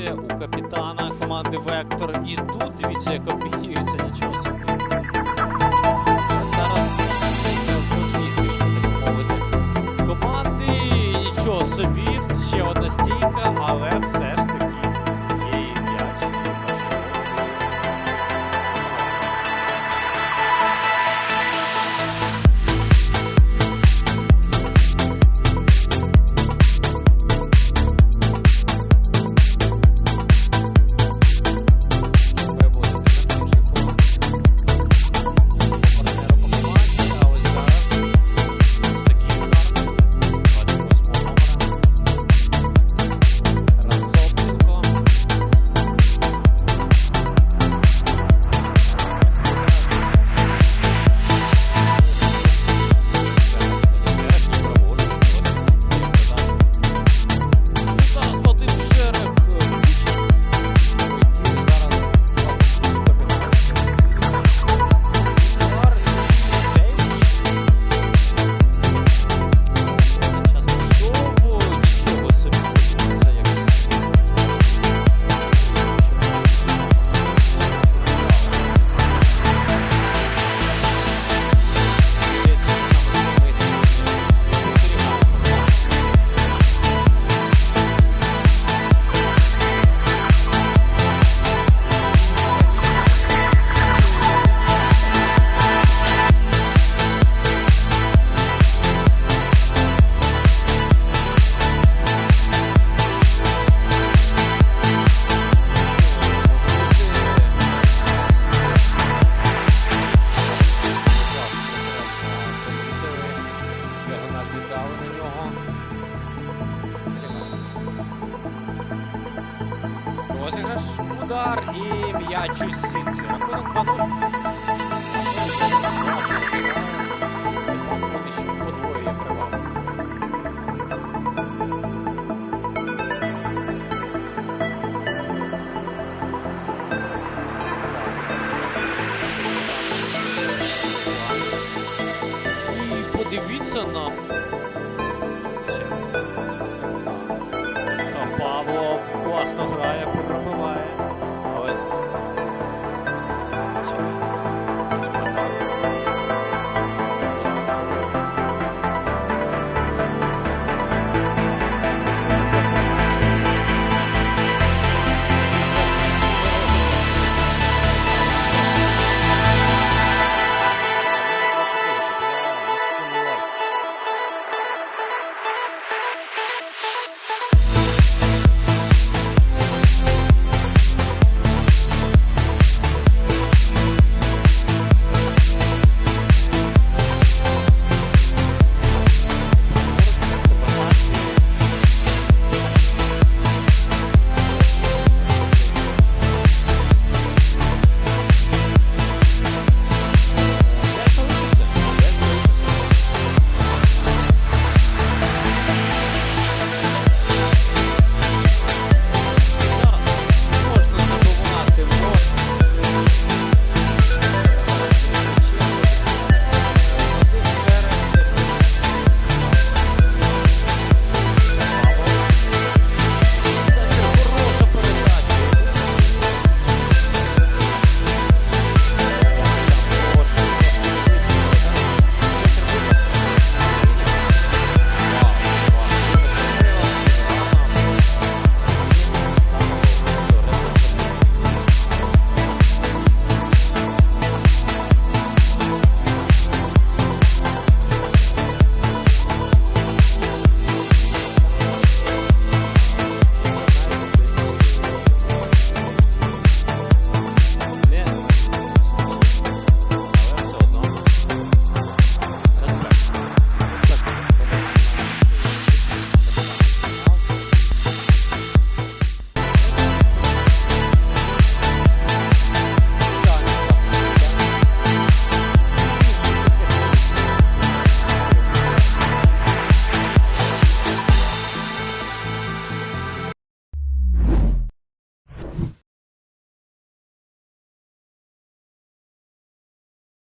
позиція у капітана команди Вектор. І тут дивіться, яка Розіграш, удар і м'яч у сітці. Рахунок 2-0. Степан Онищук подвоює перевагу. І подивіться на Сав Павлов класно грає, Thank you.